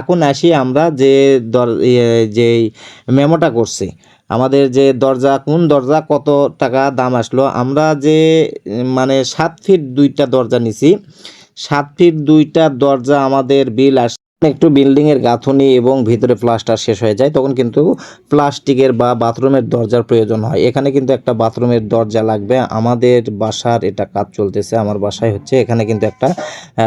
এখন আসি আমরা যে দর যে মেমোটা করছি। আমাদের যে দরজা কোন দরজা কত টাকা দাম আসলো? আমরা যে মানে সাত ফিট দুইটা দরজা নিছি। সাত ফিট দুইটা দরজা আমাদের বিল আস একটু বিল্ডিং এর গাঁথনি এবং ভিতরে প্লাস্টার শেষ হয়ে যায়, তখন কিন্তু প্লাস্টিকের বা বাথরুমের দরজার প্রয়োজন হয়। এখানে কিন্তু একটা বাথরুমের দরজা লাগবে। আমাদের বাসার এটা কাজ চলতেছে, আমার বাসায় হচ্ছে। এখানে কিন্তু একটা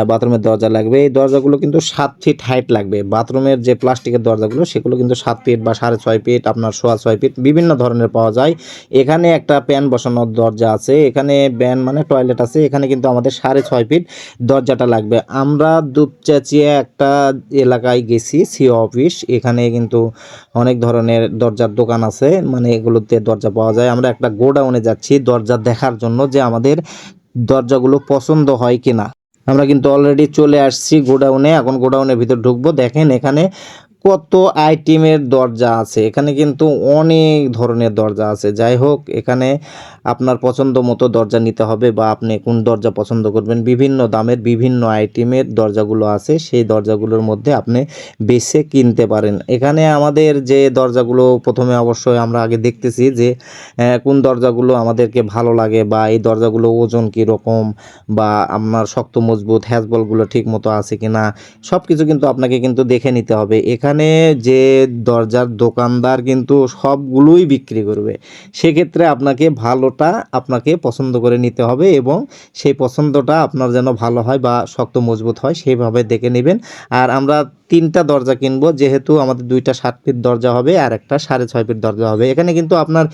বাথরুমের দরজা লাগবে। এই দরজাগুলো কিন্তু সাত ফিট হাইট লাগবে। বাথরুমের যে প্লাস্টিকের দরজাগুলো, সেগুলো কিন্তু সাত ফিট বা সাড়ে ছয় ফিট, আপনার সোয়া ছয় ফিট, বিভিন্ন ধরনের পাওয়া যায়। এখানে একটা প্যান বসানোর দরজা আছে। এখানে ব্যান মানে টয়লেট আছে। এখানে কিন্তু আমাদের সাড়ে ছয় ফিট দরজাটা লাগবে। আমরা দুপচাচিয়ে একটা এলাকায় গেছি সি অফিস এখানে কিন্তু অনেক ধরনের দরজার দোকান আছে মানে এগুলোতে দরজা পাওয়া যায়। আমরা একটা গোডাউনে যাচ্ছি দরজা দেখার জন্য যে আমাদের দরজাগুলো পছন্দ হয় কিনা। আমরা কিন্তু অলরেডি চলে আসছি গোডাউনে, এখন গোডাউনের ভিতর ঢুকবো। দেখেন এখানে কত আইটেমের দরজা আছে। এখানে কিন্তু অনেক ধরনের দরজা আছে। যাই হোক, এখানে আপনার পছন্দ মতো দরজা নিতে হবে বা আপনি কোন দরজা পছন্দ করবেন। বিভিন্ন দামের বিভিন্ন আইটেমের দরজাগুলো আছে। সেই দরজাগুলোর মধ্যে আপনি বেছে কিনতে পারেন। এখানে আমাদের যে দরজাগুলো প্রথমে অবশ্যই আমরা আগে দেখতেছি যে কোন দরজাগুলো আমাদেরকে ভালো লাগে বা এই দরজাগুলো ওজন কীরকম বা আপনার শক্ত, মজবুত হ্যাজবলগুলো ঠিক মতো আছে কি না সব কিছু কিন্তু আপনাকে কিন্তু দেখে নিতে হবে। এখানে যে দরজার দোকানদার কিন্তু সবগুলোই বিক্রি করবে। সেক্ষেত্রে আপনাকে ভালোটা আপনাকে পছন্দ করে নিতে হবে এবং সেই পছন্দটা আপনার যেন ভালো হয় বা শক্ত মজবুত হয় সেইভাবে দেখে নেবেন। আর আমরা তিনটা দরজা কিনবো, যেহেতু আমাদের দুইটা সাত ফিট দরজা হবে আর একটা সাড়ে ছয় ফিট দরজা হবে। এখানে কিন্তু আপনার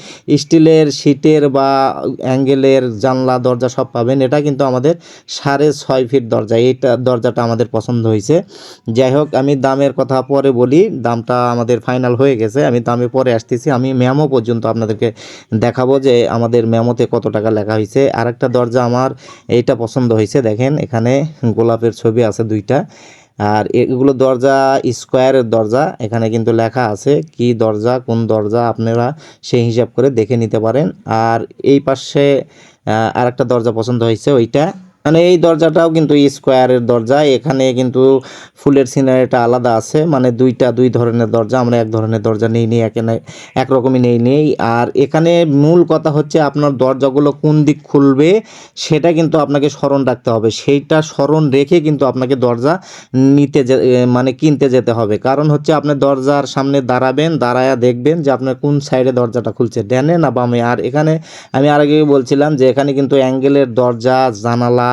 স্টিলের শিটের বা অ্যাঙ্গেলের জানলা, দরজা সব পাবেন। এটা কিন্তু আমাদের সাড়ে ছয় ফিট দরজা। এইটা দরজাটা আমাদের পছন্দ হয়েছে। যাই হোক, আমি দামের কথা পরে বলি। দামটা আমাদের ফাইনাল হয়ে গেছে। আমি দামে পরে আসতেছি। আমি মেমো পর্যন্ত আপনাদেরকে দেখাবো যে আমাদের মেমোতে কত টাকা লেখা হয়েছে আর একটা দরজা আমার এইটা পছন্দ হয়েছে দেখেন, এখানে গোলাপের ছবি আছে দুইটা। আর এগুলো দরজা, স্কোয়ারের দরজা, এখানে কিন্তু লেখা আছে কি দরজা, কোন দরজা আপনারা সেই হিসাব করে দেখে নিতে পারেন। আর এই পাশে আর একটা দরজা পছন্দ হয়েছে ওইটা। মানে এই দরজাটাও কিন্তু স্কোয়ারের দরজা। এখানে কিন্তু ফুলের সিনারিটা আলাদা আছে। মানে দুইটা, দুই ধরনের দরজা। আমরা এক ধরনের দরজা নেই নি এখানে একরকমই নেই নেই। আর এখানে মূল কথা হচ্ছে আপনার দরজাগুলো কোন দিক খুলবে, সেটা কিন্তু আপনাকে স্মরণ রাখতে হবে। সেইটা স্মরণ রেখে কিন্তু আপনাকে দরজা নিতে মানে কিনতে যেতে হবে। কারণ হচ্ছে আপনি দরজার সামনে দাঁড়াবেন, দাঁড়ায়া দেখবেন যে আপনার কোন সাইডে দরজাটা খুলছে ড্যানে না বামে। আর এখানে আমি আর আগে বলছিলাম যে এখানে কিন্তু অ্যাঙ্গেলের দরজা, জানালা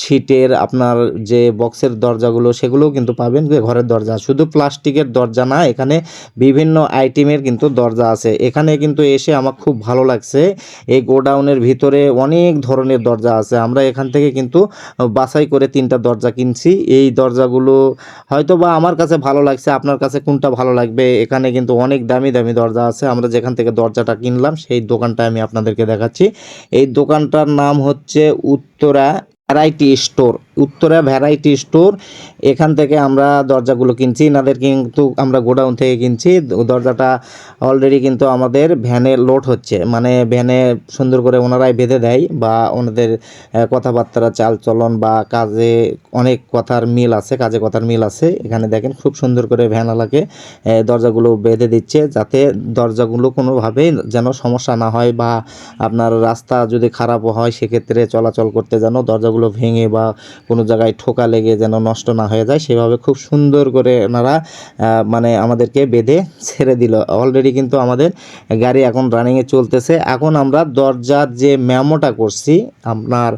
শীটের আপনার যে বক্সের দরজাগুলো, সেগুলোও কিন্তু পাবেন ঘরের দরজা। শুধু প্লাস্টিকের দরজা না, এখানে বিভিন্ন আইটেমের কিন্তু দরজা আছে। এখানে কিন্তু এসে আমার খুব ভালো লাগছে। এই গোডাউনের ভিতরে অনেক ধরনের দরজা আছে। আমরা এখান থেকে কিন্তু বাছাই করে তিনটা দরজা কিনছি। এই দরজাগুলো হয়তো বা আমার কাছে ভালো লাগছে, আপনার কাছে কোনটা ভালো লাগবে? এখানে কিন্তু অনেক দামি দামি দরজা আছে। আমরা যেখান থেকে দরজাটা কিনলাম, সেই দোকানটা আমি আপনাদেরকে দেখাচ্ছি। এই দোকানটার নাম হচ্ছে Uttara variety store Uttara variety store এখান থেকে আমরা দরজাগুলো কিনছি। এনাদের কিন্তু আমরা গোডাউন থেকে কিনছি। দরজাটা অলরেডি কিন্তু আমাদের ভ্যানে লোড হচ্ছে। মানে ভ্যানে সুন্দর করে ওনারাই বেঁধে দেয় বা ওনাদের কথাবার্তা চাল চলন বা কাজে অনেক কথার মিল আছে, কাজে কথার মিল আছে। এখানে দেখেন খুব সুন্দর করে ভ্যানওয়ালাকে দরজাগুলো বেঁধে দিচ্ছে যাতে দরজাগুলো কোনোভাবেই যেন সমস্যা না হয় বা আপনার রাস্তা যদি খারাপ হয়, সেক্ষেত্রে চলাচল করতে যেন দরজাগুলো ভেঙে বা কোনো জায়গায় ঠোকা লেগে যেন নষ্ট না হয়ে যায়, সেভাবে খুব সুন্দর করে ওনারা মানে আমাদেরকে বেঁধে ছেড়ে দিল। অলরেডি কিন্তু আমাদের গাড়ি এখন রানিংয়ে চলতেছে। এখন আমরা দরজার যে ম্যামোটা করছি, আপনার,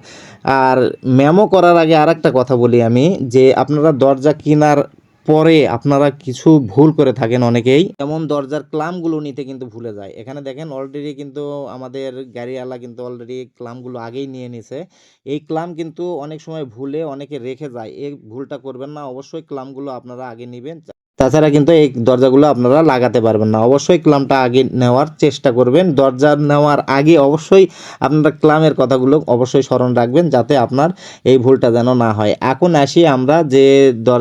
আর ম্যামো করার আগে আর কথা বলি আমি, যে আপনারা দরজা কেনার পরে আপনারা কিছু ভুল করে থাকেন অনেকেই। যেমন দরজার ক্লামগুলো নিতে কিন্তু ভুলে যায়। এখানে দেখেন অলরেডি কিন্তু আমাদের গাড়িওয়ালা কিন্তু অলরেডি ক্লামগুলো আগেই নিয়ে নিছে। এই ক্লাম কিন্তু অনেক সময় ভুলে অনেকে রেখে যায়। এই ভুলটা করবেন না। অবশ্যই ক্লামগুলো আপনারা আগে নেবেন। তাছাড়া কিন্তু এই দরজাগুলো আপনারা লাগাতে পারবেন না। অবশ্যই ক্লামটা আগে নেওয়ার চেষ্টা করবেন। দরজা নেওয়ার আগে অবশ্যই আপনারা ক্লামের কথাগুলো অবশ্যই স্মরণ রাখবেন যাতে আপনার এই ভুলটা যেন না হয়। এখন আসি আমরা যে দর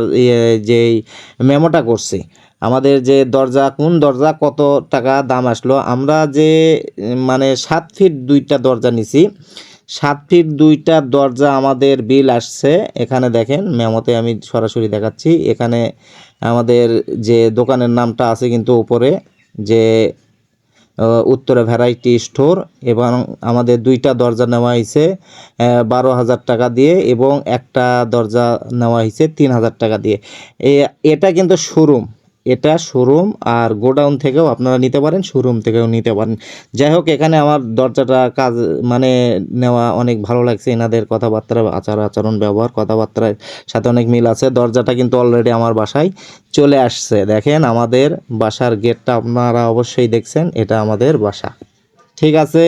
যেই মেমোটা করছি। আমাদের যে দরজা, কোন দরজা কত টাকা দাম আসলো? আমরা যে মানে সাত ফিট দুইটা দরজা নিছি। সাত ফিট দুইটা দরজা আমাদের বিল আসছে। এখানে দেখেন, মেমোতে আমি সরাসরি দেখাচ্ছি। এখানে আমাদের যে দোকানের নামটা আছে কিন্তু উপরে, যে উত্তরে ভ্যারাইটি স্টোর, এবং আমাদের দুইটা দরজা নেওয়া হয়েছে বারো হাজার টাকা দিয়ে, এবং একটা দরজা নেওয়া হয়েছে তিন হাজার টাকা দিয়ে। এটা কিন্তু শোরুম। এটা শোরুম আর গোডাউন থেকেও আপনারা নিতে পারেন শোরুম থেকেও নিতে পারেন। যাই হোক এখানে আমার দরজাটা কাজ মানে নেওয়া অনেক ভালো লাগছে, এনাদের কথাবার্তা, আচার, আচরণ, ব্যবহার, কথাবার্তার সাথে অনেক মিল আছে। দরজাটা কিন্তু অলরেডি আমার বাসায় চলে আসছে। দেখেন, আমাদের বাসার গেটটা আপনারা অবশ্যই দেখছেন, এটা আমাদের বাসা। ঠিক আছে,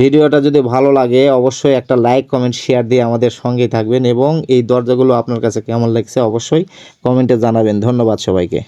ভিডিওটা যদি ভালো লাগে, অবশ্যই একটা লাইক কমেন্ট শেয়ার দিয়ে আমাদের সঙ্গেই থাকবেন এবং এই দরজাগুলো আপনার কাছে কেমন লাগছে অবশ্যই কমেন্টে জানাবেন। ধন্যবাদ সবাইকে।